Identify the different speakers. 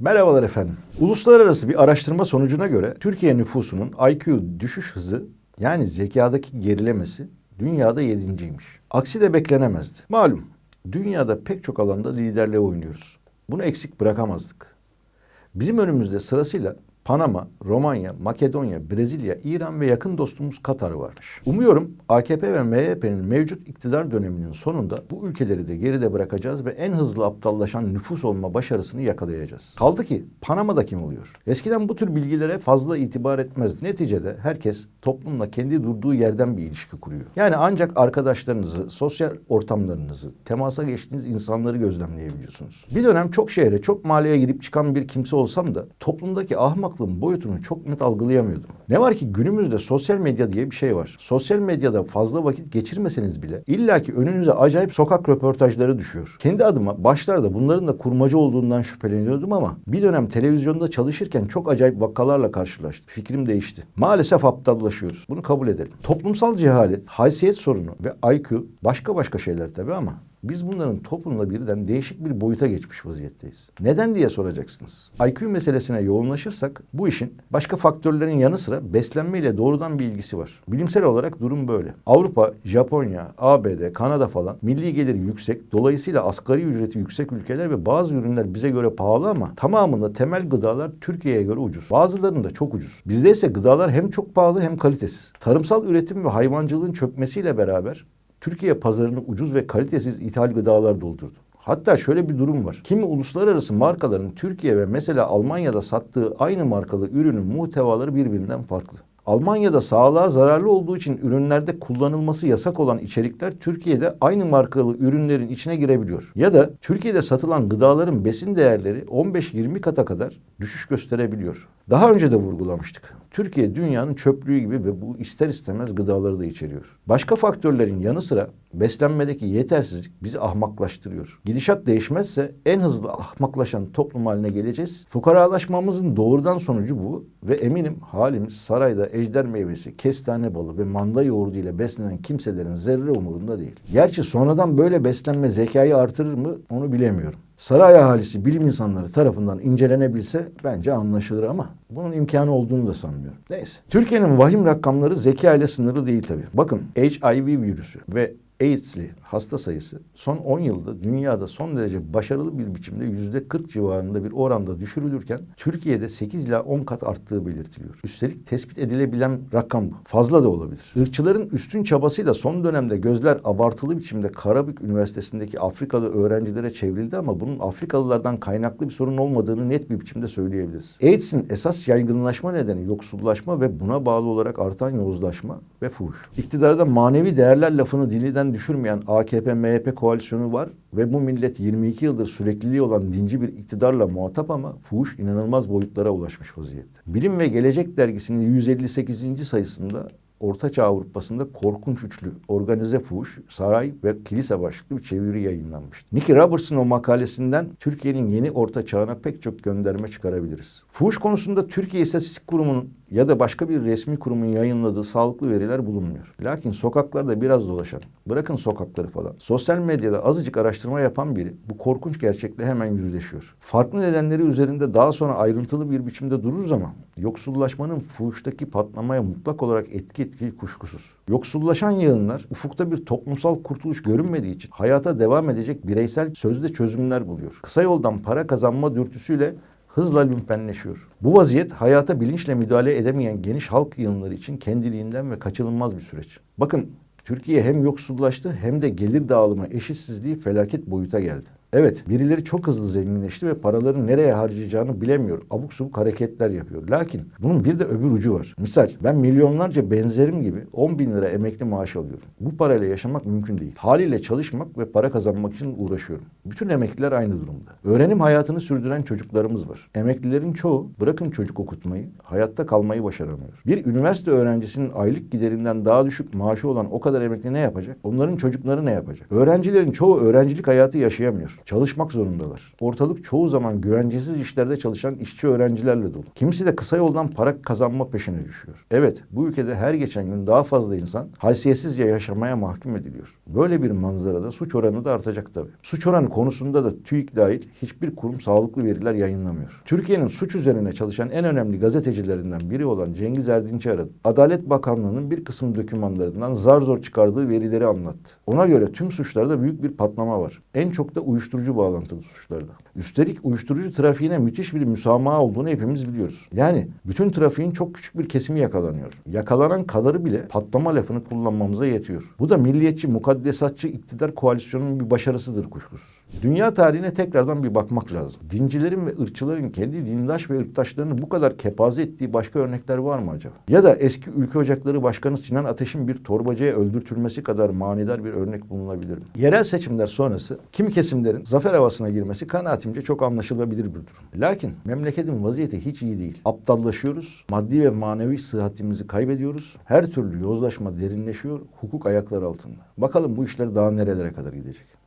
Speaker 1: Merhabalar efendim. Uluslararası bir araştırma sonucuna göre Türkiye nüfusunun IQ düşüş hızı yani zekadaki gerilemesi dünyada yedinciymiş. Aksi de beklenemezdi. Malum dünyada pek çok alanda liderliğe oynuyoruz. Bunu eksik bırakamazdık. Bizim önümüzde sırasıyla Panama, Romanya, Makedonya, Brezilya, İran ve yakın dostumuz Katar varmış. Umuyorum AKP ve MHP'nin mevcut iktidar döneminin sonunda bu ülkeleri de geride bırakacağız ve en hızlı aptallaşan nüfus olma başarısını yakalayacağız. Kaldı ki Panama'da kim oluyor? Eskiden bu tür bilgilere fazla itibar etmezdi. Neticede herkes toplumla kendi durduğu yerden bir ilişki kuruyor. Yani ancak arkadaşlarınızı, sosyal ortamlarınızı, temasa geçtiğiniz insanları gözlemleyebiliyorsunuz. Bir dönem çok şehre, çok mahalleye girip çıkan bir kimse olsam da toplumdaki ahmaklığın boyutunu çok net algılayamıyordum. Ne var ki günümüzde sosyal medya diye bir şey var. Sosyal medyada fazla vakit geçirmeseniz bile illaki önünüze acayip sokak röportajları düşüyor. Kendi adıma başlarda bunların da kurmaca olduğundan şüpheleniyordum ama bir dönem televizyonda çalışırken çok acayip vakalarla karşılaştım. Fikrim değişti. Maalesef aptallaşıyoruz. Bunu kabul edelim. Toplumsal cehalet, haysiyet sorunu ve IQ başka başka şeyler tabii ama biz bunların toplumla birden değişik bir boyuta geçmiş vaziyetteyiz. Neden diye soracaksınız. IQ meselesine yoğunlaşırsak bu işin başka faktörlerin yanı sıra beslenme ile doğrudan bir ilgisi var. Bilimsel olarak durum böyle. Avrupa, Japonya, ABD, Kanada falan milli geliri yüksek, dolayısıyla asgari ücreti yüksek ülkeler ve bazı ürünler bize göre pahalı ama tamamında temel gıdalar Türkiye'ye göre ucuz. Bazılarında çok ucuz. Bizde ise gıdalar hem çok pahalı hem kalitesiz. Tarımsal üretim ve hayvancılığın çökmesiyle beraber Türkiye pazarını ucuz ve kalitesiz ithal gıdalar doldurdu. Hatta şöyle bir durum var. Kimi uluslararası markaların Türkiye ve mesela Almanya'da sattığı aynı markalı ürünün muhtevaları birbirinden farklı. Almanya'da sağlığa zararlı olduğu için ürünlerde kullanılması yasak olan içerikler Türkiye'de aynı markalı ürünlerin içine girebiliyor. Ya da Türkiye'de satılan gıdaların besin değerleri 15-20 kata kadar düşüş gösterebiliyor. Daha önce de vurgulamıştık. Türkiye dünyanın çöplüğü gibi ve bu ister istemez gıdaları da içeriyor. Başka faktörlerin yanı sıra beslenmedeki yetersizlik bizi ahmaklaştırıyor. Gidişat değişmezse en hızlı ahmaklaşan toplum haline geleceğiz. Fukaralaşmamızın doğrudan sonucu bu ve eminim halimiz sarayda ejder meyvesi, kestane balı ve manda yoğurdu ile beslenen kimselerin zerre umurunda değil. Gerçi sonradan böyle beslenme zekayı artırır mı onu bilemiyorum. Saray ahalisi bilim insanları tarafından incelenebilse bence anlaşılır ama bunun imkanı olduğunu da sanmıyorum. Neyse. Türkiye'nin vahim rakamları zeka ile sınırlı değil tabii. Bakın HIV virüsü ve AIDS'li hasta sayısı son 10 yılda dünyada son derece başarılı bir biçimde yüzde 40 civarında bir oranda düşürülürken Türkiye'de 8 ila 10 kat arttığı belirtiliyor. Üstelik tespit edilebilen rakam bu. Fazla da olabilir. Irkçıların üstün çabasıyla son dönemde gözler abartılı biçimde Karabük Üniversitesi'ndeki Afrikalı öğrencilere çevrildi ama bunun Afrikalılardan kaynaklı bir sorun olmadığını net bir biçimde söyleyebiliriz. AIDS'in esas yaygınlaşma nedeni yoksullaşma ve buna bağlı olarak artan yozlaşma ve fuhuş. İktidarda manevi değerler lafını dilinden düşürmeyen AKP-MHP koalisyonu var ve bu millet 22 yıldır sürekliliği olan dinci bir iktidarla muhatap ama fuhuş inanılmaz boyutlara ulaşmış vaziyette. Bilim ve Gelecek dergisinin 158. sayısında Ortaçağ Avrupa'sında korkunç üçlü organize fuhuş, saray ve kilise başlıklı bir çeviri yayınlanmıştı. Nicky Roberts'ın o makalesinden Türkiye'nin yeni orta çağına pek çok gönderme çıkarabiliriz. Fuhuş konusunda Türkiye İstatistik Kurumu'nun ya da başka bir resmi kurumun yayınladığı sağlıklı veriler bulunmuyor. Lakin sokaklarda biraz dolaşan, bırakın sokakları falan, sosyal medyada azıcık araştırma yapan biri bu korkunç gerçekle hemen yüzleşiyor. Farklı nedenleri üzerinde daha sonra ayrıntılı bir biçimde dururuz ama yoksullaşmanın fuhuştaki patlamaya mutlak olarak etki ettiği kuşkusuz. Yoksullaşan yığınlar ufukta bir toplumsal kurtuluş görünmediği için hayata devam edecek bireysel sözde çözümler buluyor. Kısa yoldan para kazanma dürtüsüyle hızla lümpenleşiyor. Bu vaziyet hayata bilinçle müdahale edemeyen geniş halk yığınları için kendiliğinden ve kaçınılmaz bir süreç. Bakın Türkiye hem yoksullaştı hem de gelir dağılımı eşitsizliği felaket boyuta geldi. Evet birileri çok hızlı zenginleşti ve paraları nereye harcayacağını bilemiyor. Abuk subuk hareketler yapıyor. Lakin bunun bir de öbür ucu var. Misal ben milyonlarca benzerim gibi 10 bin lira emekli maaş alıyorum. Bu parayla yaşamak mümkün değil. Haliyle çalışmak ve para kazanmak için uğraşıyorum. Bütün emekliler aynı durumda. Öğrenim hayatını sürdüren çocuklarımız var. Emeklilerin çoğu bırakın çocuk okutmayı, hayatta kalmayı başaramıyor. Bir üniversite öğrencisinin aylık giderinden daha düşük maaşı olan o kadar emekli ne yapacak? Onların çocukları ne yapacak? Öğrencilerin çoğu öğrencilik hayatı yaşayamıyor. Çalışmak zorundalar. Ortalık çoğu zaman güvencesiz işlerde çalışan işçi öğrencilerle dolu. Kimisi de kısa yoldan para kazanma peşine düşüyor. Evet, bu ülkede her geçen gün daha fazla insan haysiyetsizce yaşamaya mahkum ediliyor. Böyle bir manzarada suç oranı da artacak tabii. Suç oranı konusunda da TÜİK dahil hiçbir kurum sağlıklı veriler yayınlamıyor. Türkiye'nin suç üzerine çalışan en önemli gazetecilerinden biri olan Cengiz Erdinç'i aradı. Adalet Bakanlığı'nın bir kısım dokümanlarından zar zor çıkardığı verileri anlattı. Ona göre tüm suçlarda büyük bir patlama var. En çok da uyuşturucu bağlantılı suçlarda. Üstelik uyuşturucu trafiğine müthiş bir müsamaha olduğunu hepimiz biliyoruz. Yani bütün trafiğin çok küçük bir kesimi yakalanıyor. Yakalanan kadarı bile patlama lafını kullanmamıza yetiyor. Bu da milliyetçi, mukaddesatçı iktidar koalisyonunun bir başarısıdır kuşkusuz. Dünya tarihine tekrardan bir bakmak lazım. Dincilerin ve ırkçıların kendi dindaş ve ırktaşlarını bu kadar kepaze ettiği başka örnekler var mı acaba? Ya da eski Ülke Ocakları Başkanı Sinan Ateş'in bir torbacıya öldürtülmesi kadar manidar bir örnek bulunabilir mi? Yerel seçimler sonrası kimi kesimlerin zafer havasına girmesi kanaatimce çok anlaşılabilir bir durum. Lakin memleketin vaziyeti hiç iyi değil. Aptallaşıyoruz, maddi ve manevi sıhhatimizi kaybediyoruz. Her türlü yozlaşma derinleşiyor, hukuk ayaklar altında. Bakalım bu işler daha nerelere kadar gidecek?